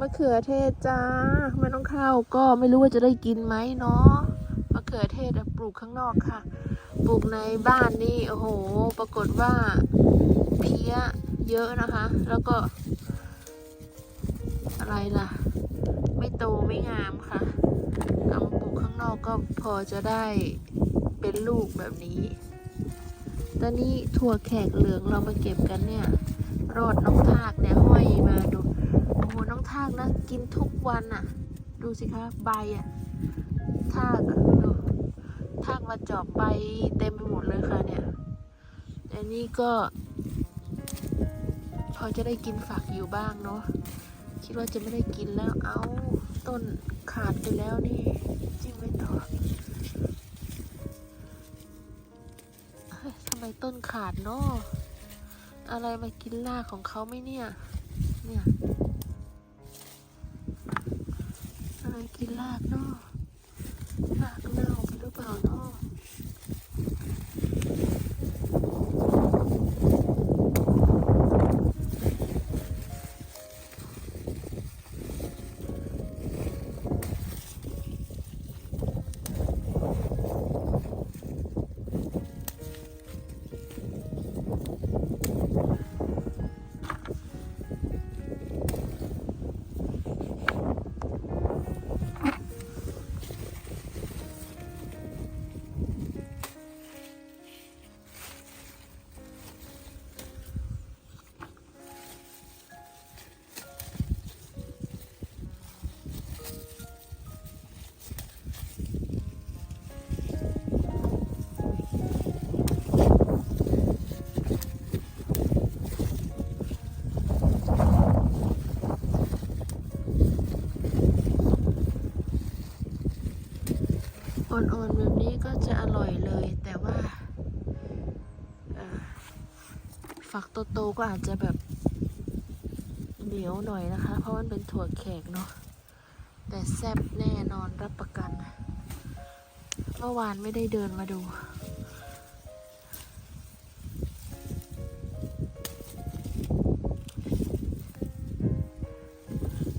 มะเขือเทศจ้าไม่ต้องเข้าก็ไม่รู้ว่าจะได้กินไหมเนาะมะเขือเทศปลูกข้างนอกค่ะ ปลูกในบ้านนี่โอ้โห ปรากฏว่าเพี้ยเยอะนะคะ แล้วก็ อะไรล่ะ ไม่โตไม่งามค่ะเอาปลูกข้างนอกก็พอจะได้เป็นลูกแบบนี้ ตอนนี้ถั่วแขกเหลืองเรามาเก็บกันเนี่ย รอดน้องทากเนี่ยห้อยมาดู โอ้โหน้องทากนะ กินทุกวันอะ ดูสิคะใบอะทากอะดูทากมาจอบใบเต็มไปหมดเลยค่ะเนี่ยอันนี้ก็พอจะได้กินฝักอยู่บ้างเนาะคิดว่าจะไม่ได้กินแล้วเอาต้นขาดไปแล้วนี่จริงไม่ต่อทำไมต้นขาดเนาะอะไรมากินรากของเขาไหมเนี่ย เนี่ย กินรากเนาะรากเน่าไปหรือเปล่าเนาะ ฝักโตๆก็อาจจะแบบเหนียวหน่อยนะคะ เพราะมันเป็นถั่วแขกเนาะแต่แซ่บแน่นอนรับประกัน เมื่อวานไม่ได้เดินมาดู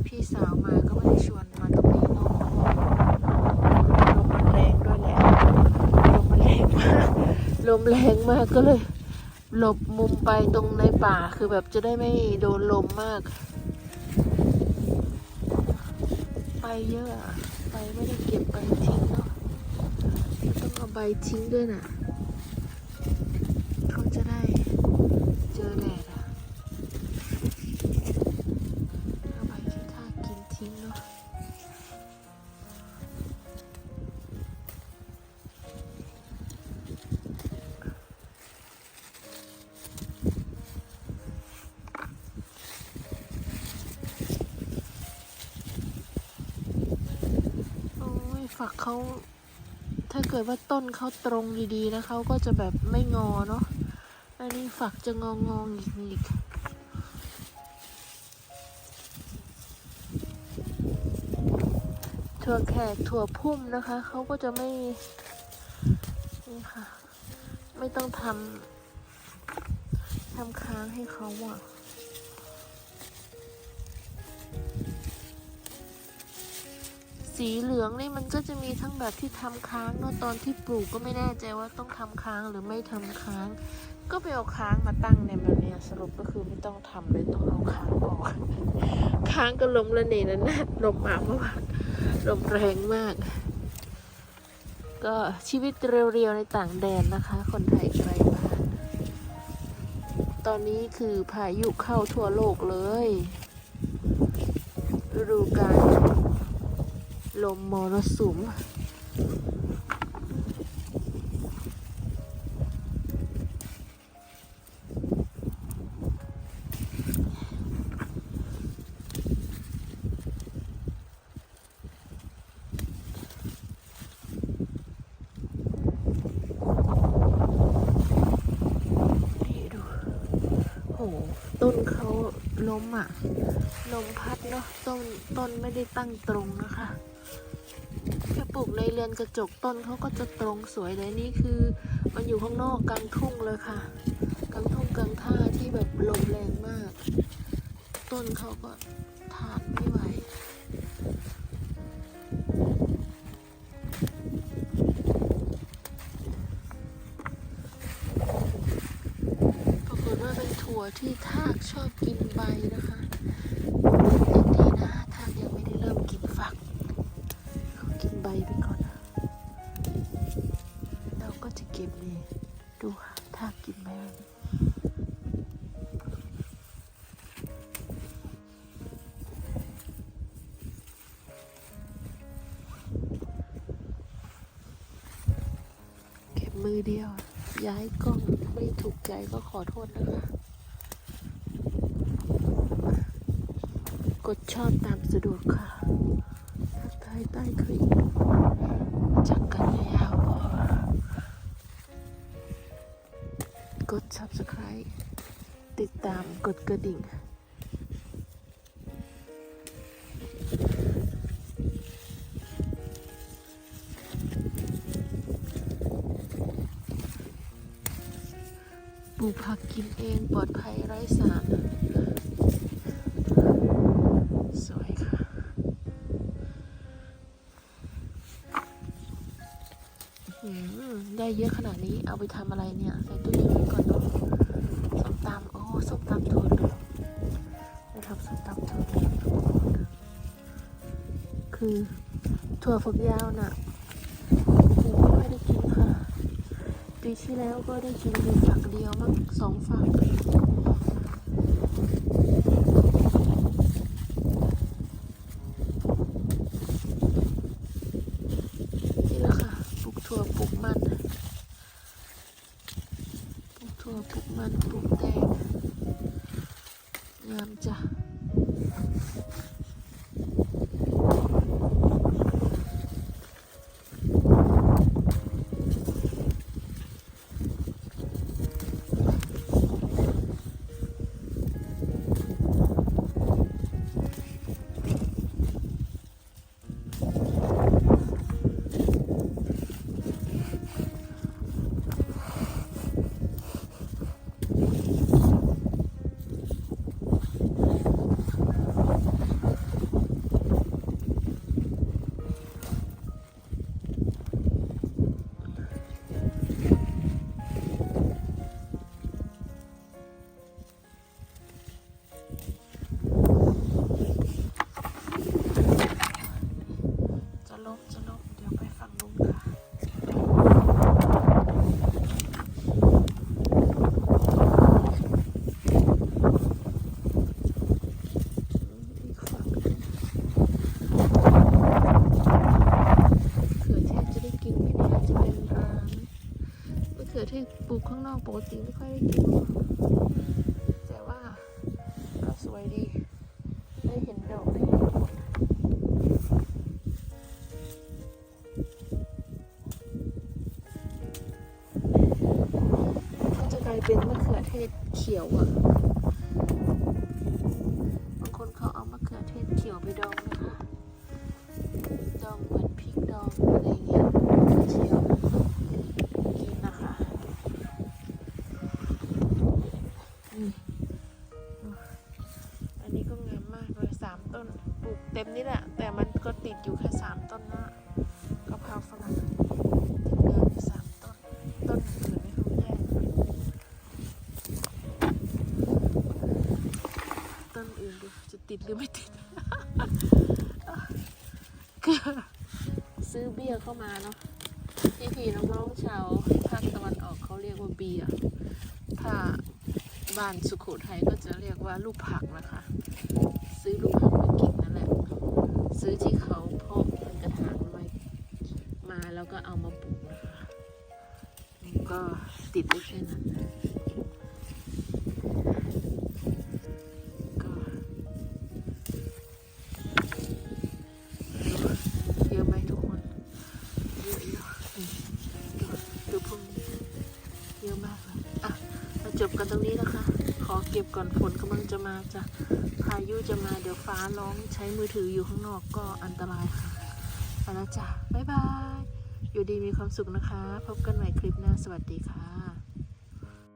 พี่สาวมาก็ไม่ได้ชวนมาตรงนี้เนาะลมมันแรงด้วยแหละ ลมมันแรงมาก ลมแรงมากก็เลย หลบมุมไปตรงในป่าคือแบบจะได้ไม่โดนลมมาก ไปเยอะ ไปไม่ได้เก็บใบทิ้งเนาะต้องเอาใบทิ้งด้วยน่ะเขาจะได้เจอแดด กเขาถ้าเกิดว่าต้นเขาตรงดีๆนะเขาก็จะแบบไม่งอเนาะ อันนี้ฝักจะงองงอีกอีกถั่วแขกถั่วพุ่มนะคะ เขาก็จะไม่ นี่ค่ะ ไม่ต้องทำทำค้างให้เขาอะ สีเหลืองนี่มันก็จะมีทั้งแบบที่ทำค้างเนอะตอนที่ปลูกก็ไม่แน่ใจว่าต้องทำค้างหรือไม่ทำค้าง ก็ไปเอาค้างมาตั้งในแบบนี้สรุปก็คือไม่ต้องทำเลยต้องเอาค้างออกค้างก็ลมระเนระนาดลมมาเมื่อวานลมแรงมาก ก็ชีวิตเรียวๆในต่างแดนนะคะ คนไทยไกลบ้านตอนนี้คือพายุเข้าทั่วโลกเลยฤดูกาล ลมมรสุมดูโหต้นเขาล้มอะ ลมพัดเนาะต้นต้นไม่ได้ตั้งตรงนะคะแค่ปลูกในเรือนกระจกต้นเขาก็จะตรงสวยเลยนี่คือมันอยู่ข้างนอกกลางทุ่งเลยค่ะกลางทุ่งกลางท่าที่แบบลมแรงมาก ต้นเขาก็ มือเดียว ย้ายกล้องไม่ถูกใจก็ขอโทษนะคะ กดชอบตามสะดวกค่ะทักทายใต้คลิปจากกันยาวกด subscribe ติดตามกดกระดิ่ง ลูกผักกินเองปลอดภัยไร้สารสวยค่ะอืมได้เยอะขนาดนี้เอาไปทำอะไรเนี่ย ใส่ตู้เย็นไว้ก่อนเนาะส้มตำโอ้ส้มตำถั่วเหลืองจะทำส้มตำถั่วเหลืองทุกคนคือถั่วฝักยาวน่ะหูไม่ค่อยได้กินค่ะ ปีที่แล้วก็ได้กินอยู่ฝักเดียวมั้งสองฝักนี่แหละค่ะปลูกถั่วปลูกมันปลูกถั่วปลูกมันปลูกแตงงามจ้ะจะ กข้างนอกปกติไม่ค่อยได้กินแต่ว่าก็สวยดี ได้เห็นดอกได้เห็นผลก็จะกลายเป็นมะเขือเทศเขียวอะบางคนเขาเอามะเขือเทศเขียวไปดองนะคะดองเหมือนพริกดองอะไรเงี้ยเทียม เต็มนี่แหละ แต่มันก็ติดอยู่แค่สามต้นนะกะเพราฝรั่งติดงามอยู่สามต้น ต้นอื่นไม่เขาแยกต้นอื่นดูจะติดหรือไม่ติดก็ซื้อเบียร์เข้ามาเนาะพี่พี่น้องๆชาวภาคตะวันออกเขาเรียกว่าเบียร์ถ้าบ้านสุโขทัยก็จะเรียกว่าลูกผักนะคะ ซื้อลูกผักมากินนั่นแหละ ซื้อที่เขาเพาะเป็นกระถางไว้มาแล้วก็เอามาปลูกนะคะก็ติดได้แค่นั้นก็เยอะไหมทุกคนเยอะเยอะนี่ดูดูพวกนี้เยอะมากเลยอะมาจบกันตรงนี้นะคะ ขอเก็บก่อนฝนกำลังจะมาจะพายุจะมาเดี๋ยวฟ้าร้องใช้มือถืออยู่ข้างนอกก็อันตรายค่ะไปแล้วจ้ะบ๊ายบาย อยู่ดีมีความสุขนะคะ พบกันใหม่คลิปหน้าสวัสดีค่ะ